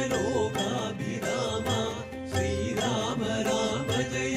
ജയ ലോകാഭിരാമ ശ്രീരാമ രാമ ജയ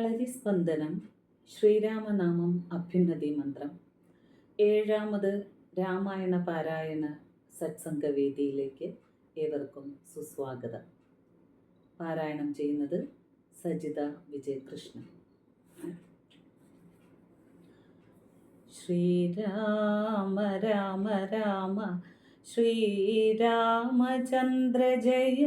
കളരി സ്പന്ദനം ശ്രീരാമനാമം അഭ്യുന്നതി മന്ത്രം. ഏഴാമത് രാമായണ പാരായണ സത്സംഗവേദിയിലേക്ക് ഏവർക്കും സുസ്വാഗതം. പാരായണം ചെയ്യുന്നത് സജിത വിജയകൃഷ്ണൻ. ശ്രീരാമ രാമ രാമ ശ്രീരാമചന്ദ്ര ജയ.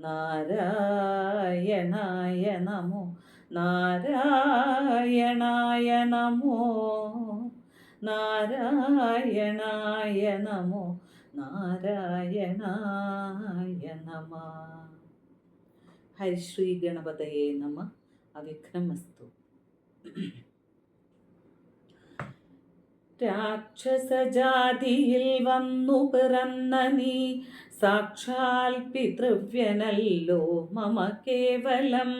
നാരായണായ നമോ നാരായണായ നമോ നാരായണായ നമോ നാരായണായ നമ. ഹരിശ്രീ ഗണപതയെ നമ. അവിഘ്നമസ്തു. രാക്ഷസജാതിയിൽ വന്നു പിറന്ന നീ സാക്ഷാൽ പിതൃവ്യനല്ലോ മമ കേവലം.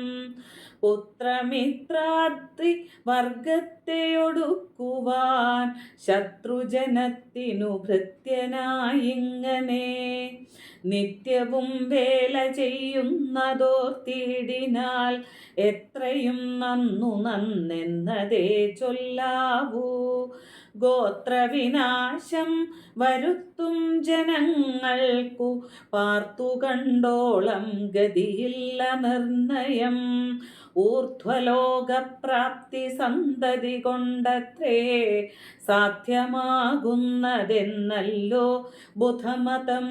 പുത്രമിത്രാത്രി വർഗത്തെയൊടുക്കുവാൻ ശത്രുജനത്തിനു ഭൃത്യനായിങ്ങനെ. നിത്യവും വേല ചെയ്യുന്നതോർത്തിയിടിനാൽ എത്രയും നന്നു നന്നെന്നതേ ചൊല്ലാവൂ. ഗോത്രവിനാശം വരുത്തും. ജനങ്ങൾക്കു പാർത്തു കണ്ടോളം ഗതിയില്ല നിർണയം. ഊർധ്വലോകപ്രാപ്തി സന്തതി കൊണ്ടത്രേ സാധ്യമാകുന്നതെന്നല്ലോ ബുധമതം.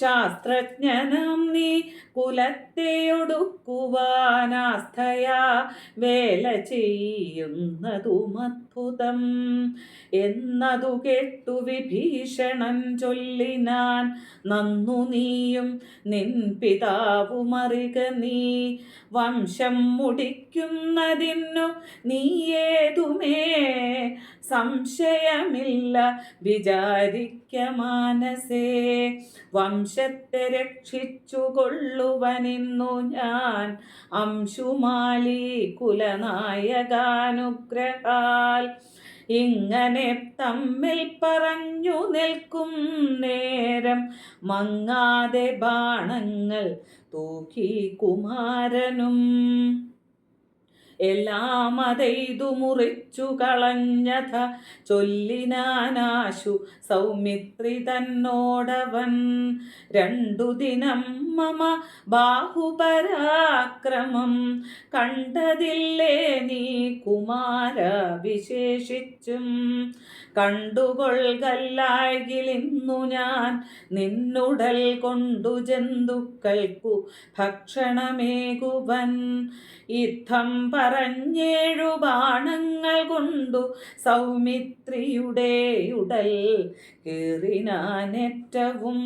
ശാസ്ത്രജ്ഞനം നീ കുലത്തെയൊടുക്കുവാനാസ്ഥയാ വേല ചെയ്യുന്നതും എന്നതു കേട്ടു ചൊല്ലിനാൻ നന്നു നീയും നിൻ പിതാവുമറിക നീ. വംശം മുടിക്കുന്നതിനു നീയേതുമേ സംശയമില്ല വിചാരിക്ക മാനസേ. വംശത്തെ രക്ഷിച്ചു കൊള്ളുവനിന്നു ഞാൻ അംശുമാലി കുലനായകാനുഗ്രഹാൽ. ഇങ്ങനെ തമ്മിൽ പറഞ്ഞു നിൽക്കും നേരം. മങ്ങാതെ ബാണങ്ങൾ തൂക്കി കുമാരനും എല്ലാം അതെയ്തു മുറിച്ചു കളഞ്ഞഥ ചൊല്ലിനാനാശു സൗമിത്രി തന്നോടവൻ. രണ്ടു ദിനം മമ ബാഹുപരാക്രമം കണ്ടതില്ലേ നീ കുമാര വിശേഷിച്ചും കണ്ടുകൊൾകല്ലാകിലിന്നു ഞാൻ നിന്നുടൽ കൊണ്ടു ജന്തുക്കൾക്കു ഭക്ഷണമേകുവൻ. യുദ്ധം പറ പറഞ്ഞേഴു ബാണങ്ങൾ കൊണ്ടു സൗമിത്രിയുടെ ഉടൽ കീറിനാനേറ്റവും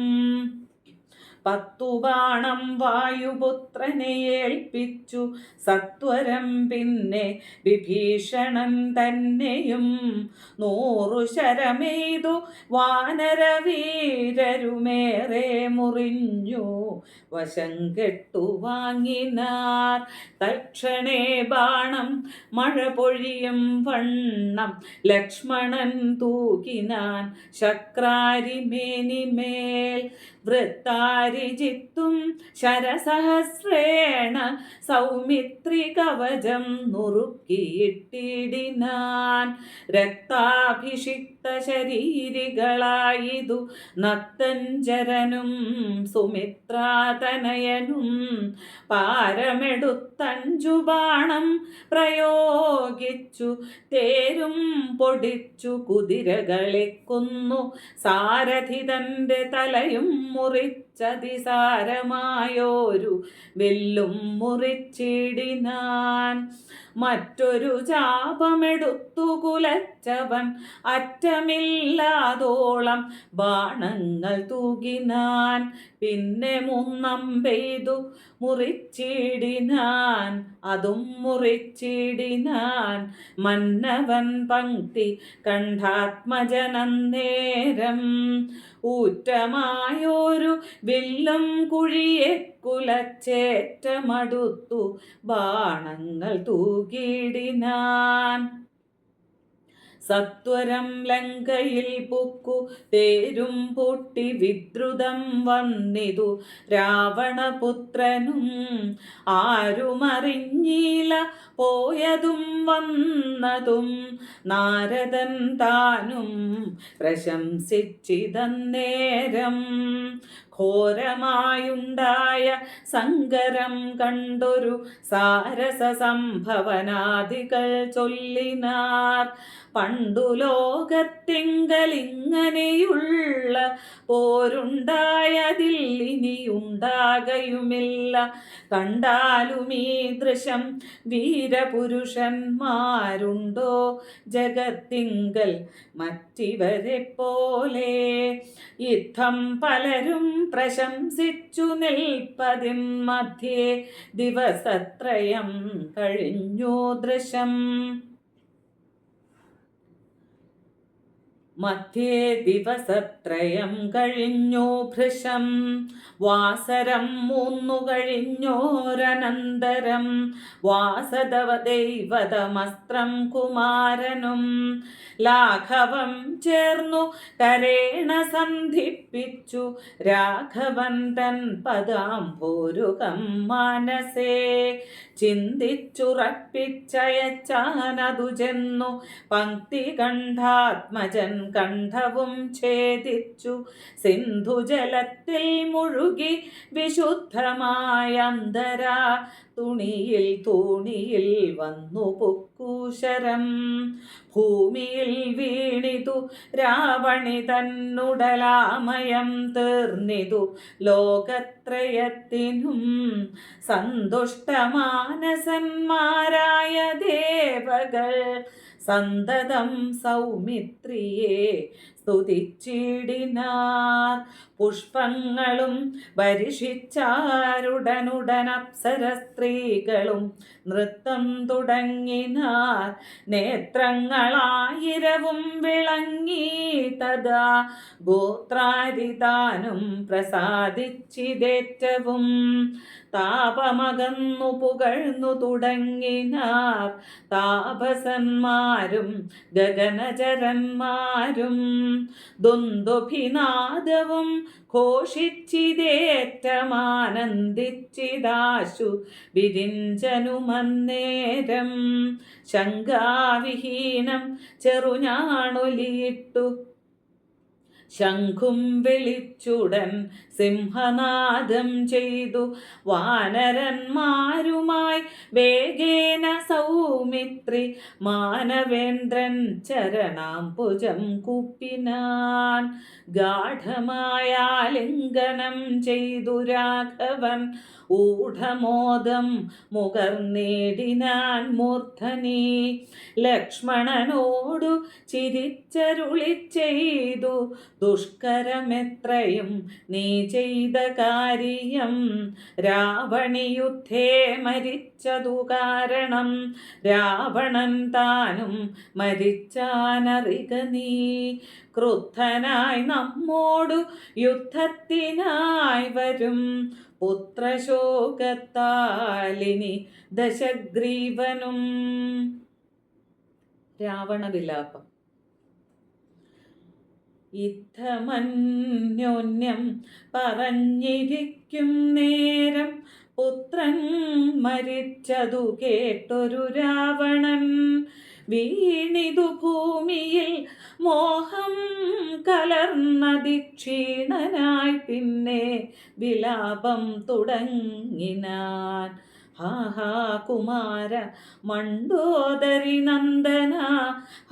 പത്തു ബാണം വായുപുത്രനെ ഏൽപ്പിച്ചു. സത്വരം പിന്നെ വിഭീഷണൻ തന്നെയും നൂറു ശരമെയ്തു വാനരവീരരുമേറെ മുറിഞ്ഞു. വശം കെട്ടു വാങ്ങിനാർ. തക്ഷണേ ബാണം മഴ പൊഴിയും വണ്ണം ലക്ഷ്മണൻ തൂകിനാൻ. ശക്രാരിമേനിമേൽ വൃത്താരിജിത്തും ശരസഹസ്രേണ സൗമിത്രി കവചം നുറുക്കിയിട്ടിടിനാൻ രക്താഭിഷിക്ത ശരീരികളായിതു നത്തഞ്ചരനും സുമിത്രാതനയനും പാരമെടുത്തഞ്ചു ബാണം പ്രയോഗിച്ചു. തേരും പൊടിച്ചു കുതിരകളെ കൊന്നു സാരഥി തന്റെ തലയും മുറിച്ചതിസാരമായോരു വെല്ലും മുറിച്ചിടിനാൻ മറ്റൊരു ചാപമെടുത്തു കുലച്ചവൻ അറ്റമില്ലാതോളം ബാണങ്ങൾ തൂകിനാൻ പിന്നെ മുന്നം പെയ്തു മുറിച്ചിടിനാൻ അതും മുറിച്ചിടിനാൻ. മന്നവൻ പങ്ക്തി കണ്ഠാത്മജനന്നേരം ഊറ്റമായൊരു വില്ലും കുഴിയെ കുലച്ചേറ്റമടുത്തു ബാണങ്ങൾ തൂകിടിനാൻ. സത്വരം ലങ്കയിൽ പുക്കു തേരും പൊട്ടി വിദ്രുതം വന്നിതു. രാവണപുത്രനും ആരുമറിഞ്ഞില്ല പോയതും വന്നതും നാരദൻ താനും പ്രശംസിച്ചിതന്നേരം. ഘോരമായുണ്ടായ സങ്കരം കണ്ടൊരു സാരസ സംഭവനാദികൾ ചൊല്ലിനാർ. പണ്ടു ലോകത്തെങ്കലിങ്ങനെയുള്ള പോരുണ്ടായതിൽ ഇനിയുണ്ടാകയുമില്ല. കണ്ടാലും ഈ ദൃശം വീരപുരുഷന്മാരുണ്ടോ? ജഗത്തിങ്കൽ മറ്റിവരെ പോലെ യുദ്ധം പലരും പ്രശംസിച്ചു നിൽപ്പതിൻ മധ്യേ ദിവസത്രയം കഴിഞ്ഞു ദൃശം മധ്യേ ദിവസത്രയം കഴിഞ്ഞു ഭൃശം. വാസരം മൂന്നു കഴിഞ്ഞോരനന്തരം. വാസതവ ദൈവതമസ്ത്രം കുമാരനും ലാഘവം ചേർന്നു കരേണ സന്ധിപ്പിച്ചു. രാഘവൻ തൻ പദാംഭോരുകം മാനസേ. ചിന്തിച്ചുറപ്പിച്ചയച്ചാനതു ചെന്നു പങ്ക്തി കണ്ഠാത്മജൻ കണ്ഠവും ഛേദിച്ചു. സിന്ധുജലത്തിൽ മുഴുകി വിശുദ്ധമായ അന്തരാ. തുണിയിൽ തുണിയിൽ വന്നു പൊക്കൂശരം ഭൂമിയിൽ വീണിതു രാവണി തന്നുടലാമയം തീർന്നിതു ലോകത്രയത്തിനും. സന്തുഷ്ടമാനസന്മാരായ ദേവകൾ സന്തതം സൗമിത്രിയെ സ്തുതിച്ചിടിനാർ. പുഷ്പങ്ങളും വരിഷിച്ചാരുടനുടൻ അപ്സര സ്ത്രീകളും നൃത്തം തുടങ്ങിനാർ. നേത്രങ്ങളായിരവും വിളങ്ങി തഥാ ഗോത്രാരിതാനും പ്രസാദിച്ചിതേറ്റവും താപമകന്നു പുകഴ്ന്നു തുടങ്ങിനാർ. താപസന്മാരും ഗഗനചരന്മാരും ദുന്ദുഭിനാദവും ഘോഷിച്ചിതേറ്റമാനന്ദിച്ചിതാശു വിരിഞ്ചനുമന്നേരം. ശങ്കാവിഹീനം ചെറുഞാണൊലിയിട്ടു ശംഖും വിളിച്ചുടൻ സിംഹനാദം ചെയ്തു. വാനരന്മാരുമായി വേഗേന സൗമിത്രി മാനവേന്ദ്രൻ ചരണാം ചരണാംബുജം കുപ്പിനാൻ. ഗാഠമായ ലിംഗനം ചെയ്തു രാഘവൻ. ഊഢമോദം മുകർന്നേടിനാൻ മൂർധനി. ലക്ഷ്മണനോടു ചിരിച്ചരുളി ചെയ്തു ദുഷ്കരമെത്രയും നീ ചെയ്ത കാര്യം രാവണിയുദ്ധേ മരിച്ചതു കാരണം. രാവണൻ താനും മരിച്ചാനറിക നീ. ക്രുദ്ധനായി നമ്മോടു യുദ്ധത്തിനായി വരും. പുത്രശോകത്താലിനി ദശഗ്രീവനും. രാവണവിലാപം യുദ്ധമന്യോന്യം പറഞ്ഞിരിക്കും നേരം. പുത്രൻ മരിച്ചതു കേട്ടൊരു രാവണൻ. വീണിതു ഭൂമിയിൽ മോഹം കലർന്നതി ക്ഷീണനായി പിന്നെ വിലാപം തുടങ്ങിനാൻ. ഹാ ഹാ കുമാര മണ്ടോദരി നന്ദന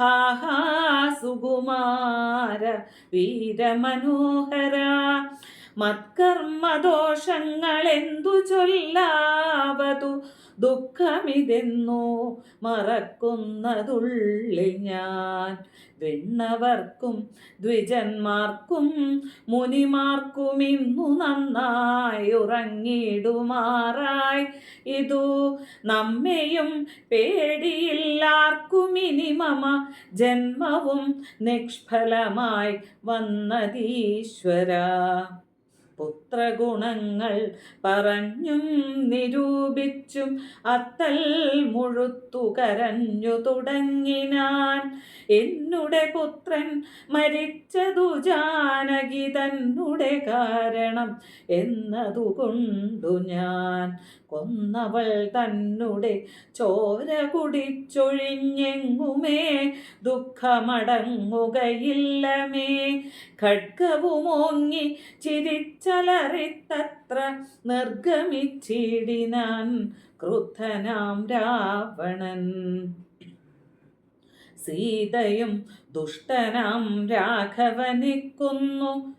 ഹാ ഹാ സുകുമാര വീരമനോഹര മത്കർമ്മദോഷങ്ങളെന്തു ചൊല്ലാവതു? ദുഃഖമിതെന്നു മറക്കുന്നതുള്ളിൽ ഞാൻ. വിണ്ണവർക്കും ദ്വിജന്മാർക്കും മുനിമാർക്കും ഇന്നു നന്നായി ഉറങ്ങിയിടുമാറായി. ഇതു നമ്മെയും പേടിയില്ലാർക്കും ഇനി മമ ജന്മവും നിഷ്ഫലമായി വന്നതീശ്വര. പുത്രഗുണങ്ങൾ പറഞ്ഞും നിരൂപിച്ചും അത്തൽ മുഴുത്തു കരഞ്ഞു തുടങ്ങിനാൻ. എന്നുടെ പുത്രൻ മരിച്ചതു ജാനകി തന്നുടെ കാരണം എന്നതുകൊണ്ടു ഞാൻ. കൊന്നവൾ തന്നുടെ ചോര കുടിച്ചൊഴിഞ്ഞെങ്ങുമേ ദുഃഖമടങ്ങുകയില്ലമേ. ഖഡ്ഗവുമോങ്ങി ചിരിച്ചലറിത്തത്ര നിർഗമിച്ചിടിനാൻ ക്രുദ്ധനാം രാവണൻ. സീതയും ദുഷ്ടനാം രാഘവനെ കൊന്നു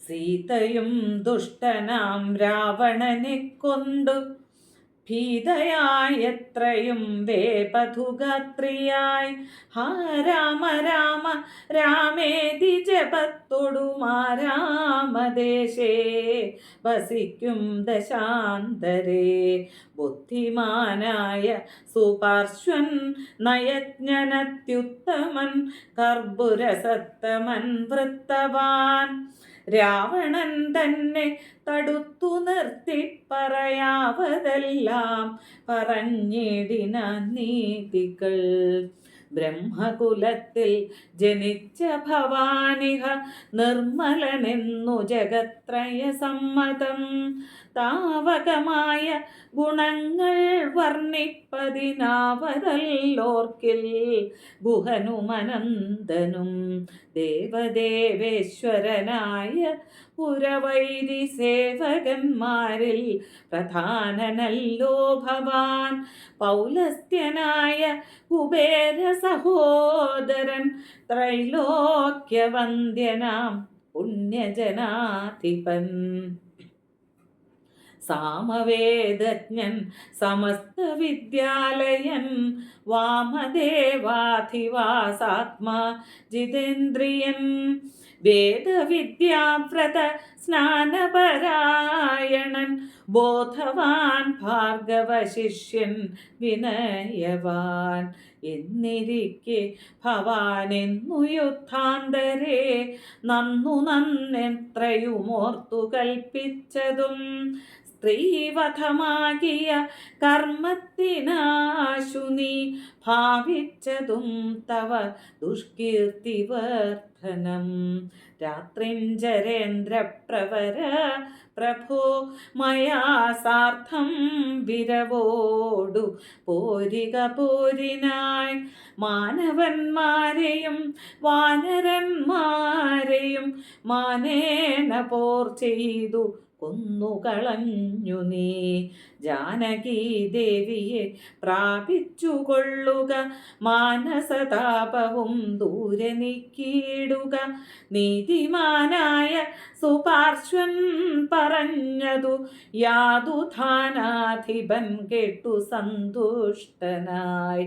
സീതയും ദുഷ്ടനാം രാവണനെ കൊണ്ടു ഭീതയായി വേപധുഗാത്രിയായി. ഹാ രാമ രാമ രാമേതി ജപത്തൊടുമാരാമദേശേ വസിക്കും ദശാന്തരേ. ബുദ്ധിമാനായ സുപാർശ്വൻ നയജ്ഞനത്യുത്തമൻ കർപ്പുരസത്തമൻ വൃത്തവാൻ. രാവണൻ തന്നെ തടുത്തു നിർത്തി പറയാവതെല്ലാം പറഞ്ഞിടിന നീതികൾ. ബ്രഹ്മകുലത്തിൽ ജനിച്ച ഭവാനിഹ നിർമ്മലനെന്നു ജഗത്രയ സമ്മതം. താവകമായ ഗുണങ്ങൾ വർണിപ്പതിനാവതല്ലോർക്കിൽ ഗുഹനുമനന്ദനും ദേവദേവേശ്വരനായ പുരവൈരി സേവകന്മാരിൽ പ്രധാനനല്ലോ ഭവാൻ. പൗലസ്ത്യനായ കുബേര സഹോദരൻ ത്രൈലോക്യവന്ദ്യനാം പുണ്യജനാധിപൻ. സാമവേദജ്ഞൻ സമസ്ത വിദ്യാലയൻ വാമദേവാധിവാസാത്മാ ജിതേന്ദ്രിയൻ. വേദവിദ്യാവ്രത സ്നാനപരായണൻ ബോധവാൻ ഭാർഗവശിഷ്യൻ വിനയവാൻ. എന്നിരിക്കെ ഭവാനെന്നു യുദ്ധാന്തരേ നന്നു നന്നെത്രയുമോർത്തു കൽപ്പിച്ചതും സ്ത്രീവധമാകിയ കർമ്മത്തിനാശു നീ ഭാവിച്ചതും തവ ദുഷ്കീർത്തിവർദ്ധനം. രാത്രിഞ്ചരേന്ദ്രപ്രവര പ്രഭോ മയാ സാർത്ഥം വിരവോടു പോരിക പോരിനായി മാനവന്മാരെയും വാനരന്മാരെയും മാനേണ പോർ ചെയ്തു കൊന്നുകളഞ്ഞു നീ ജാനകി ദേവിയെ പ്രാപിച്ചു മാനസതാപവും ദൂരെ നീക്കിയിടുക. നീതിമാനായ സുപാർശ്വൻ പറഞ്ഞതു. യാതുധാനാധിപൻ കേട്ടു സന്തുഷ്ടനായി.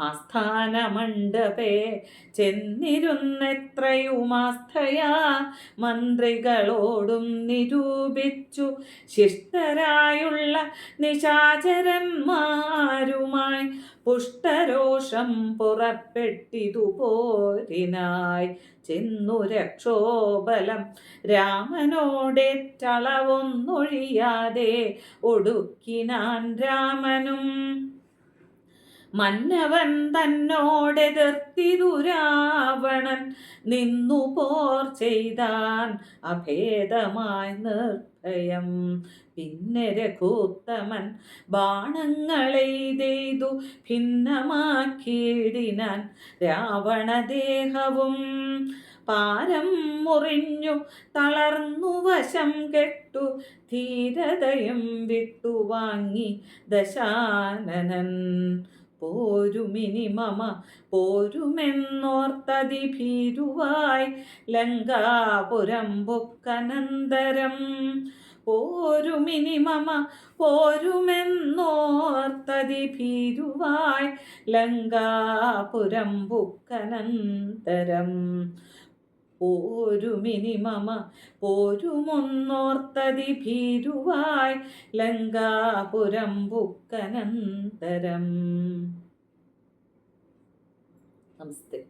ആസ്ഥാനമണ്ഡപേ. ചെന്നിരുന്നെത്രയുമാസ്ഥയാ. മന്ത്രികളോടും നിരൂപിച്ചു. ശിഷ്ടരായുള്ള നിശാചരന്മാരുമായി പുഷ്ടരോഷം പുറപ്പെട്ടിതു പോരിനായി ചെന്നു രക്ഷോബലം. രാമനോടേറ്റളവൊന്നൊഴിയാതെ ഒടുക്കിനാൻ രാമനും മന്നവൻ തന്നോടെതിർത്തിതു ദുരാവണൻ നിന്നു പോർ ചെയ്താൻ അഭേദമായി നിർഭയം. പിന്നെ രഘുത്തമൻ ബാണങ്ങളെയ്തെയ്തു ഭിന്നമാക്കിയിടിനാൻ രാവണദേഹവും. പാരം മുറിഞ്ഞു തളർന്നു വശം കെട്ടു ധീരതയും വിട്ടുവാങ്ങി ദശാനനൻ. പോരുമിനി മമ പോരുമെന്നോർത്തതി ഭീരുവായി. ലങ്കാപുരം പൊക്കനന്തരം പോരുമിനി മമ പോരുമെന്നോർത്തതി ഭീരുവായി. ലങ്കാപുരം ബുക്കനന്തരം പോരുമിനി മമ പോരുമൊന്നോർത്തതി ഭീരുവായ് ലങ്കാപുരം ബുക്കനന്തരം നമസ്തേ.